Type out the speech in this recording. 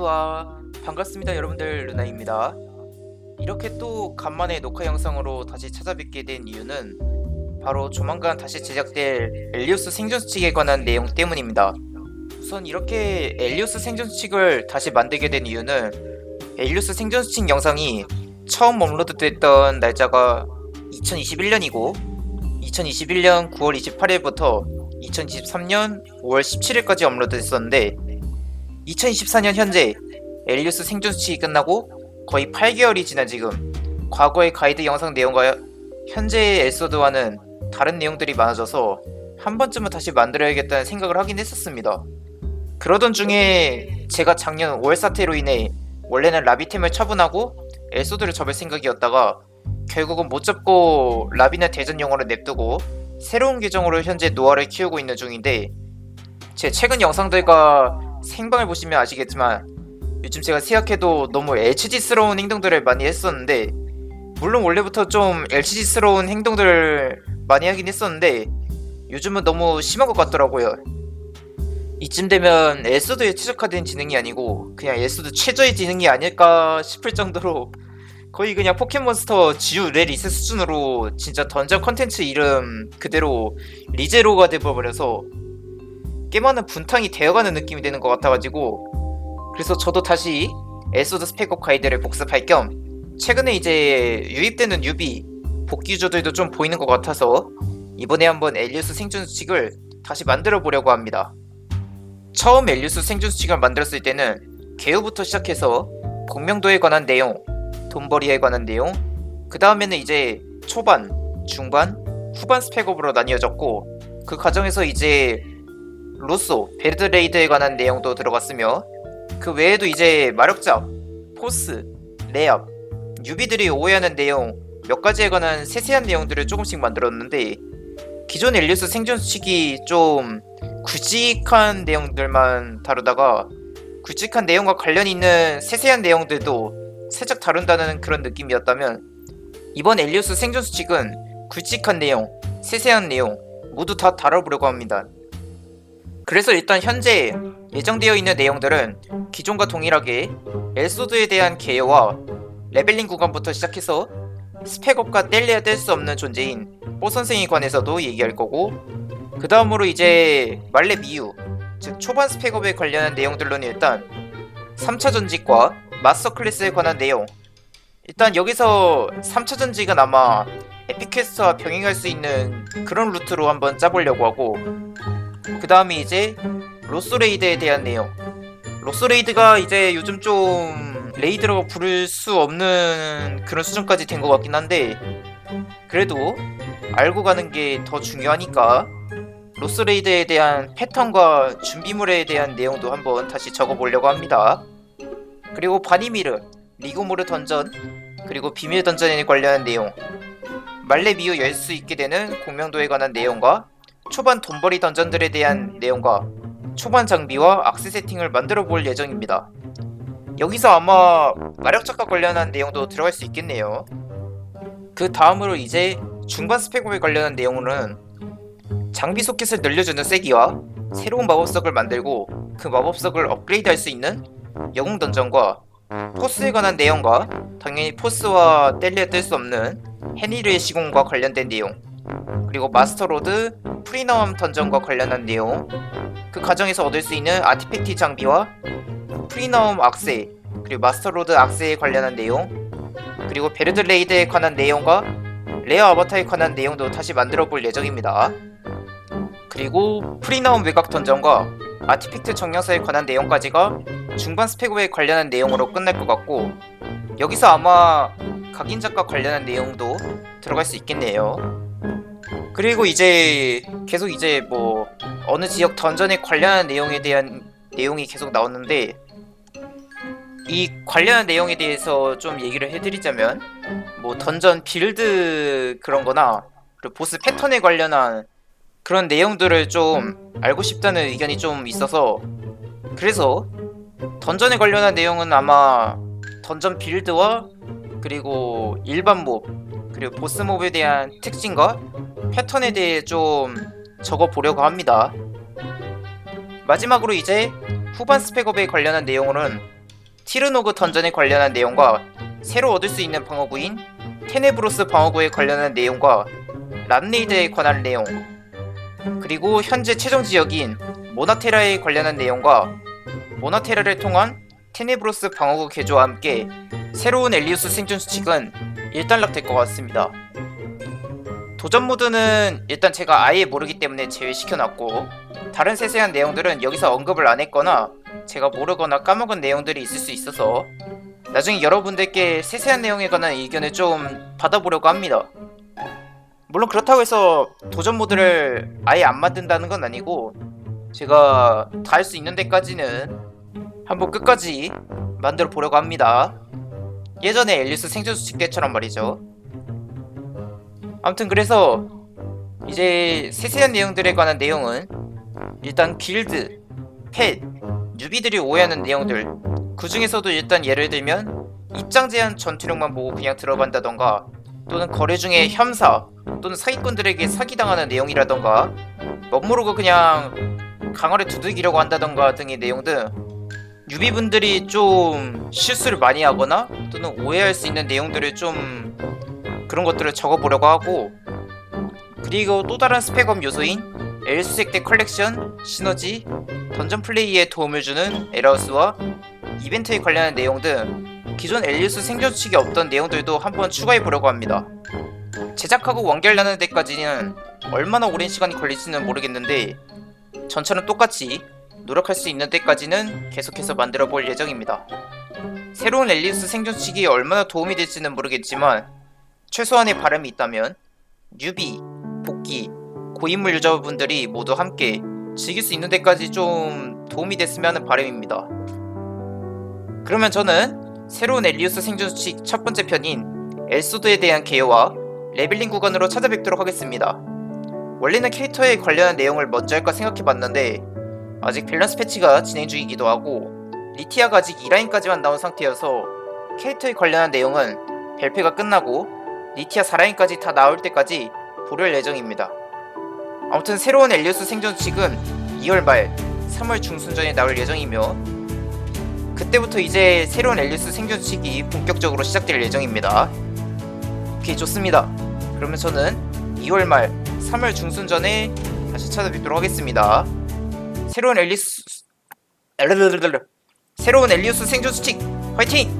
우와 반갑습니다. 여러분들 루나입니다. 이렇게 또 간만에 녹화 영상으로 다시 찾아뵙게 된 이유는 바로 조만간 다시 제작될 엘리오스 생존 수칙에 관한 내용 때문입니다. 우선 이렇게 엘리오스 생존 수칙을 다시 만들게 된 이유는 엘리오스 생존 수칙 영상이 처음 업로드 됐던 날짜가 2021년이고 2021년 9월 28일부터 2023년 5월 17일까지 업로드 됐었는데 2024년 현재 엘리우스 생존 수칙이 끝나고 거의 8개월이 지난 지금 과거의 가이드 영상 내용과 현재의 에소드와는 다른 내용들이 많아져서 한 번쯤은 다시 만들어야겠다는 생각을 하긴 했었습니다. 그러던 중에 제가 작년 5월 사태로 인해 원래는 라비템을 처분하고 에소드를 접을 생각이었다가 결국은 못 접고 라비는 대전 용어를 냅두고 새로운 계정으로 현재 노아를 키우고 있는 중인데 제 최근 영상들과 생방을 보시면 아시겠지만 요즘 제가 생각해도 너무 LCG스러운 행동들을 많이 했었는데 물론 원래부터 좀 LCG스러운 행동들을 많이 하긴 했었는데 요즘은 너무 심한 것 같더라고요. 이쯤 되면 에스도에 최적화된 지능이 아니고 그냥 에스도 최저의 지능이 아닐까 싶을 정도로 거의 그냥 포켓몬스터 지우 레 리셋 수준으로 진짜 던전 컨텐츠 이름 그대로 리제로가 돼버려서 꽤 많은 분탕이 되어가는 느낌이 되는 것 같아가지고 그래서 저도 다시 에소드 스펙업 가이드를 복습할 겸 최근에 이제 유입되는 뉴비 복귀 유저들도 좀 보이는 것 같아서 이번에 한번 엘리우스 생존 수칙을 다시 만들어 보려고 합니다. 처음 엘리우스 생존 수칙을 만들었을 때는 개요부터 시작해서 공명도에 관한 내용, 돈벌이에 관한 내용, 그 다음에는 이제 초반, 중반, 후반 스펙업으로 나뉘어졌고 그 과정에서 이제 로쏘, 베르드레이드에 관한 내용도 들어갔으며 그 외에도 이제 마력잡, 포스, 레압, 유비들이 오해하는 내용 몇 가지에 관한 세세한 내용들을 조금씩 만들었는데 기존 엘리스 생존 수칙이 좀 굵직한 내용들만 다루다가 굵직한 내용과 관련 있는 세세한 내용들도 살짝 다룬다는 그런 느낌이었다면 이번 엘리우스 생존 수칙은 굵직한 내용, 세세한 내용 모두 다 다뤄보려고 합니다. 그래서 일단 현재 예정되어 있는 내용들은 기존과 동일하게 엘소드에 대한 개요와 레벨링 구간부터 시작해서 스펙업과 뗄래야 뗄 수 없는 존재인 뽀 선생에 관해서도 얘기할 거고 그 다음으로 이제 말레 미유 즉 초반 스펙업에 관련한 내용들로는 일단 3차 전직과 마스터 클래스에 관한 내용. 일단 여기서 3차 전직은 아마 에피퀘스트와 병행할 수 있는 그런 루트로 한번 짜보려고 하고 그 다음에 이제 로스레이드에 대한 내용 로스레이드가 이제 요즘 좀 레이드라고 부를 수 없는 그런 수준까지 된 것 같긴 한데 그래도 알고 가는 게 더 중요하니까 로스레이드에 대한 패턴과 준비물에 대한 내용도 한번 다시 적어보려고 합니다. 그리고 바니미르, 리고모르 던전, 그리고 비밀 던전에 관련한 내용 말레 미유 열수 있게 되는 공명도에 관한 내용과 초반 돈벌이 던전들에 대한 내용과 초반 장비와 악세 세팅을 만들어 볼 예정입니다. 여기서 아마 마력작과 관련한 내용도 들어갈 수 있겠네요. 그 다음으로 이제 중반 스펙업에 관련한 내용은 장비 소켓을 늘려주는 세기와 새로운 마법석을 만들고 그 마법석을 업그레이드 할 수 있는 영웅 던전과 포스에 관한 내용과 당연히 포스와 뗄래야 뗄수 없는 헤니르의 시공과 관련된 내용 그리고 마스터로드 프리나움 던전과 관련한 내용. 그 과정에서 얻을 수 있는 아티팩트 장비와 프리나움 악세 그리고 마스터로드 악세에 관련한 내용. 그리고 베르드레이드에 관한 내용과 레어 아바타에 관한 내용도 다시 만들어 볼 예정입니다. 그리고 프리나움 외곽 던전과 아티팩트 정령사에 관한 내용까지가 중반 스펙업에 관련한 내용으로 끝날 것 같고 여기서 아마 각인작과 관련한 내용도 들어갈 수 있겠네요. 그리고 이제 계속 이제 뭐 어느 지역 던전에 관련한 내용에 대한 내용이 계속 나오는데 이 관련한 내용에 대해서 좀 얘기를 해드리자면 뭐 던전 빌드 그런 거나 그리고 보스 패턴에 관련한 그런 내용들을 좀 알고 싶다는 의견이 좀 있어서 그래서 던전에 관련한 내용은 아마 던전 빌드와 그리고 일반 몹 그리고 보스 몹에 대한 특징과 패턴에 대해 좀 적어 보려고 합니다. 마지막으로 이제 후반 스펙업에 관련한 내용으로는 티르노그 던전에 관련한 내용과 새로 얻을 수 있는 방어구인 테네브로스 방어구에 관련한 내용과 란레이드에 관한 내용 그리고 현재 최종 지역인 모나테라에 관련한 내용과 모나테라를 통한 테네브로스 방어구 개조와 함께 새로운 엘리우스 생존 수칙은 일단락될 것 같습니다. 도전 모드는 일단 제가 아예 모르기 때문에 제외시켜놨고 다른 세세한 내용들은 여기서 언급을 안 했거나 제가 모르거나 까먹은 내용들이 있을 수 있어서 나중에 여러분들께 세세한 내용에 관한 의견을 좀 받아보려고 합니다. 물론 그렇다고 해서 도전 모드를 아예 안 만든다는 건 아니고 제가 다 할 수 있는 데까지는 한번 끝까지 만들어 보려고 합니다. 예전에 앨리스 생존 수칙 때처럼 말이죠. 아무튼 그래서 이제 세세한 내용들에 관한 내용은 일단 길드, 펫, 뉴비들이 오해하는 내용들 그 중에서도 일단 예를 들면 입장 제한 전투력만 보고 그냥 들어간다던가 또는 거래 중에 혐사 또는 사기꾼들에게 사기당하는 내용이라던가 멋모르고 그냥 강화를 두들기려고 한다던가 등의 내용 등 유비분들이 좀 실수를 많이 하거나 또는 오해할 수 있는 내용들을 좀 그런 것들을 적어보려고 하고 그리고 또 다른 스펙업 요소인 엘수색대 컬렉션, 시너지, 던전 플레이에 도움을 주는 에라우스와 이벤트에 관련한 내용 등 기존 엘리우스 생존 수칙이 없던 내용들도 한번 추가해 보려고 합니다. 제작하고 완결나는 데까지는 얼마나 오랜 시간이 걸릴지는 모르겠는데 전처럼 똑같이 노력할 수 있는 데까지는 계속해서 만들어 볼 예정입니다. 새로운 엘리우스 생존 수칙이 얼마나 도움이 될지는 모르겠지만 최소한의 바람이 있다면 뉴비, 복귀, 고인물 유저분들이 모두 함께 즐길 수 있는 데까지 좀 도움이 됐으면 하는 바람입니다. 그러면 저는 새로운 엘리우스 생존 수칙 첫 번째 편인 엘소드에 대한 개요와 레벨링 구간으로 찾아뵙도록 하겠습니다. 원래는 캐릭터에 관련한 내용을 먼저 할까 생각해봤는데 아직 밸런스 패치가 진행 중이기도 하고 리티아가 아직 2라인까지만 나온 상태여서 캐릭터에 관련한 내용은 발표가 끝나고 리티아 4라인까지 다 나올 때까지 보낼 예정입니다. 아무튼 새로운 엘리우스 생존 수칙은 2월 말 3월 중순 전에 나올 예정이며 그때부터 이제 새로운 엘리우스 생존 수칙이 본격적으로 시작될 예정입니다. 오케이 좋습니다. 그러면 저는 2월 말 3월 중순 전에 다시 찾아뵙도록 하겠습니다. 새로운 앨리스 새로운 앨리우스 생존 수칙 화이팅!